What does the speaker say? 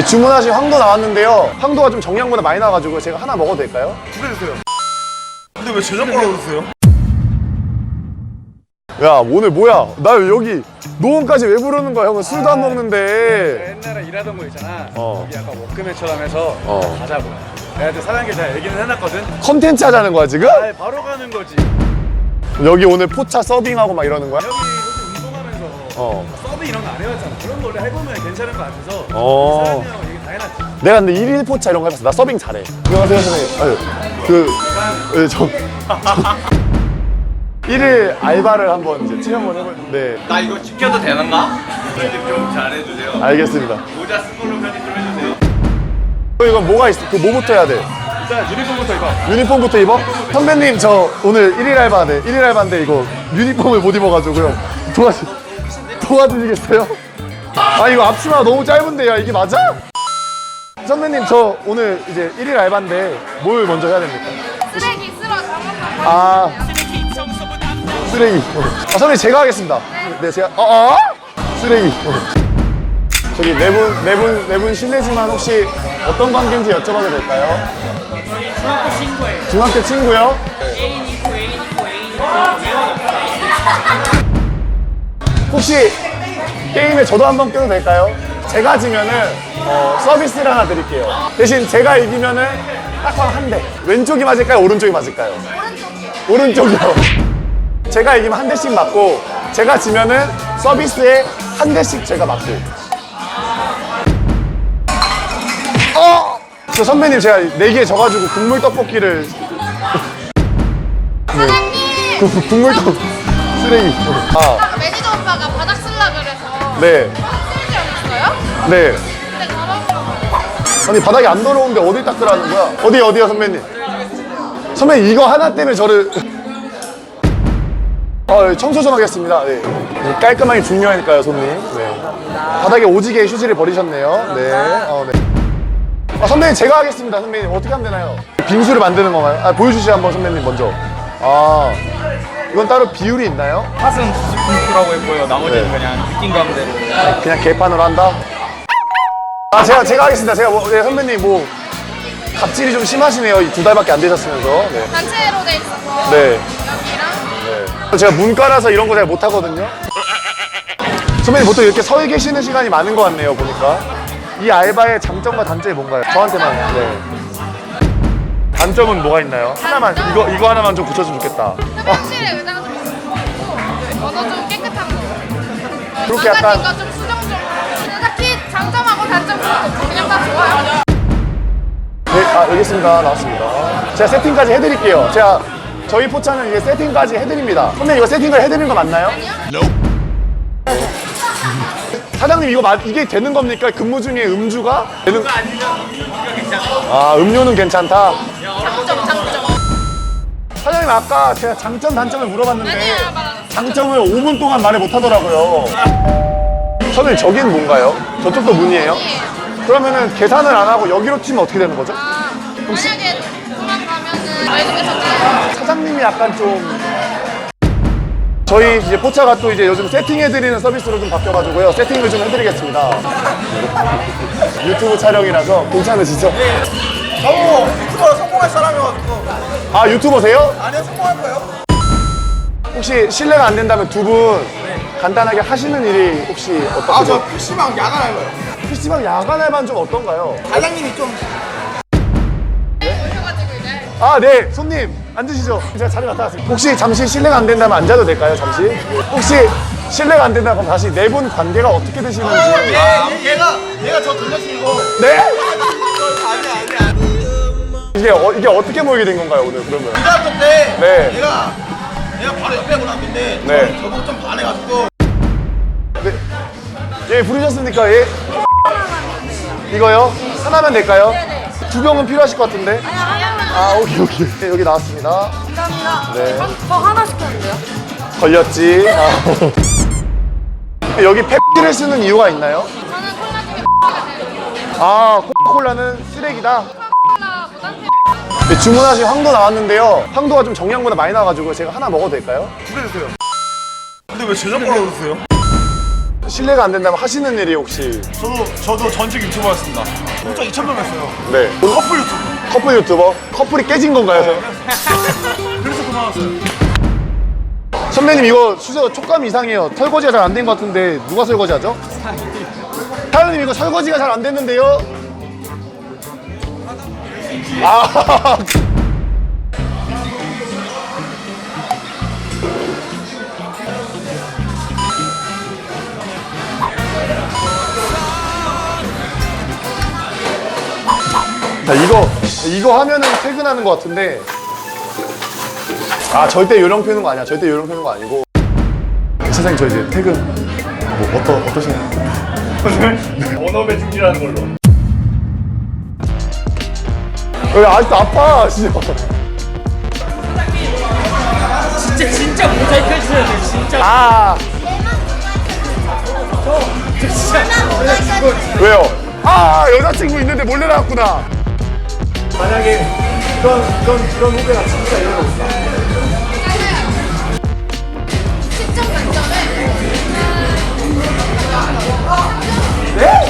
네, 주문하신 황도 나왔는데요. 황도가 좀 정량보다 많이 나와가지고 제가 하나 먹어도 될까요? 두개 주세요. 근데 왜 제작 거라고 그러세요? 야 오늘 뭐야? 나 여기 노원까지 왜 부르는 거야? 형은 술도 안 먹는데. 옛날에 일하던 거 있잖아. 어. 여기 약간 워크맨처럼 해서 어. 가자고. 내가 또 사장님께 다 얘기는 해놨거든. 컨텐츠 하자는 거야 지금? 아, 바로 가는 거지. 여기 오늘 포차 서빙하고 막 이러는 거야? 여기 어. 서브 이런 거 안 해봤잖아. 그런 거를 해보면 괜찮은 거 같아서 어. 사장님하고 얘기 다 해놨지. 내가 근데 일일 포차 이런 거 해봤어. 나 서빙 잘해. 안녕하세요 선생님. 아유, 그, 예, 저, 저. 일일 알바를 한번 이제 체험을 해볼 텐데. 나 이거 찍혀도 되는가? 편집 좀 잘해주세요. 알겠습니다. 모자 쓴 걸로 편집 좀 해주세요. 어, 이건 뭐가 있어? 그 뭐부터 해야 돼? 일단 유니폼부터 입어. 유니폼부터 입어? 선배님 저 오늘 일일 알바네. 일일 알바인데 이거 유니폼을 못 입어가지고요. 도와주 도와주시겠어요? 아 이거 앞치마 너무 짧은데 야 이게 맞아? 선배님 저 오늘 이제 일일 알바인데 뭘 먼저 해야 됩니까? 쓰레기 쓸어 담아서 아 쓰레기. 아 선배님 제가 하겠습니다. 네 제가 어? 어? 쓰레기. 저기 네 분 네 분 네 분 실례지만 혹시 어떤 관계인지 여쭤봐도 될까요? 중학교 친구예요. 중학교 친구요? 혹시 게임에 저도 한번 껴도 될까요? 제가 지면은 어, 서비스를 하나 드릴게요. 대신 제가 이기면은 딱방 한 대. 왼쪽이 맞을까요? 오른쪽이 맞을까요? 오른쪽이요. 제가 이기면 한 대씩 맞고 제가 지면은 서비스에 한 대씩 제가 맞고. 어! 저 선배님 제가 내기에 져가지고 국물 떡볶이를 사장님 국- 국물 떡 쓰레기. 아, 아까 매니저 오빠가 바닥 쓸라 그래서 네, 쓸지 않았어요? 네. 근데 더러워 아니 바닥이 안 더러운데 어디 닦으라는 거야? 어디 어디요 선배님? 선배님 이거 하나 때문에 저를 어, 청소 좀 하겠습니다. 네. 깔끔하게 중요하니까요, 손님. 네. 바닥에 오지게 휴지를 버리셨네요. 네. 어, 네. 아, 선배님 제가 하겠습니다. 선배님 어떻게 하면 되나요? 빙수를 만드는 건가요? 아, 보여주시죠 한번 선배님 먼저. 아, 이건 따로 비율이 있나요? 팥은 90%라고 했고요. 나머지는 네. 그냥 느낀 감대로. 그냥 개판으로 한다? 아 제가 제가 하겠습니다. 제가 뭐, 네, 선배님 뭐 갑질이 좀 심하시네요. 이두 달밖에 안 되셨으면서. 네. 단체로 돼 있어서 네. 여기랑 제가 문과라서 이런 거 잘 못하거든요. 선배님 보통 이렇게 서 계시는 시간이 많은 것 같네요. 보니까 이 알바의 장점과 단점이 뭔가요? 저한테만. 네. 단점은 뭐가 있나요? 하나만 이거 이거 하나만 좀 붙여주면 좋겠다. 흡연실에 의자가 좀 있고 언어 좀 깨끗한 거 그렇게 약간- 좀 수정적으로 딱히 장점하고 단점은 그냥 다 좋아요 네, 아, 여기 있습니다. 나왔습니다. 제가 세팅까지 해드릴게요. 제가 저희 포차는 이게 세팅까지 해드립니다. 선배님 이거 세팅을 해드리는 거 맞나요? 아니요? 사장님 이거 맞, 이게 되는 겁니까? 근무 중에 음주가? 되는... 아 음료는 괜찮다. 장점 장점 사장님 아까 제가 장점 단점을 물어봤는데 아니야, 말안 했어. 장점을 5분 동안 말을 못 하더라고요. 선생님 저긴 뭔가요? 저쪽도 문이에요? 그러면은 계산을 안 하고 여기로 치면 어떻게 되는 거죠? 아 만약에 도망가면은 외국에서 사장님이 약간 좀 저희 이제 포차가 또 이제 요즘 세팅해드리는 서비스로 좀 바뀌어가지고요 세팅을 좀 해드리겠습니다 유튜브 촬영이라서 괜찮으시죠? 저 유튜버로 성공할 사람이어가지고 아 유튜버세요? 아니요 성공할 거예요. 혹시 실례가 안 된다면 두 분 간단하게 하시는 일이 혹시 어떻게 아 저? PC방 야간 알바요. PC방 야간 알바는 좀 어떤가요? 과장님이 좀 아, 네, 손님 앉으시죠. 제가 자리 맡아 왔습니다. 혹시 잠시 실례가 안 된다면 앉아도 될까요? 잠시. 혹시 실례가 안 된다면 다시 네 분 관계가 어떻게 되시는지. 얘가 얘가 저 돌려주고 네? 아니 아니 아니. 이게 어, 이게 어떻게 모이게 된 건가요 오늘 그러면? 고등학교 때 네. 얘가 얘가 바로 옆에 고등학교인데 네. 저- 저보고 좀 반해가지고 네. 예 부르셨습니까? 예. 이거요? 하나면 될까요? 두 병은 필요하실 것 같은데. 아 오케이 오케이. 네, 여기 나왔습니다. 감사합니다 네. 저 하나 시켰는데요? 걸렸지. 아. 여기 펩시를 쓰는 이유가 있나요? 저는 콜라 중에 제일 아 코카콜라는 쓰레기다. 네, 주문하신 황도 나왔는데요. 황도가 좀 정량보다 많이 나와가지고 제가 하나 먹어도 될까요? 두개 주세요. 근데 왜 제작 거라고 그러세요? 실례가 안 된다면 하시는 일이 혹시 저도 저도 전직 유튜버였습니다. 구독자 2천 명 했어요. 네 커플 유튜브. 커플 유튜버 커플이 깨진 건가요? 그래서 그만왔어요. 선배님 이거 수저 촉감 이상해요. 설거지가 잘 안 된 것 같은데 누가 설거지하죠? 사장님 이거 설거지가 잘 안 됐는데요? 아 자 이거 이거 하면은 퇴근하는 것 같은데. 아 절대 요령 피우는 거 아니야. 절대 요령 피우는 거 아니고. 사장님 저 이제 퇴근. 뭐 어떠 어떠신가요? 언어배 중지라는 걸로. 왜 아직도 아파 진짜. 진짜 진짜 모자이크 해주셔야 돼 진짜. 아. 왜요? 아 여자친구 있는데 몰래 나왔구나 만약에 그런 그런 그런 후배가 진짜 이러고 있어. 10점 만점에 네?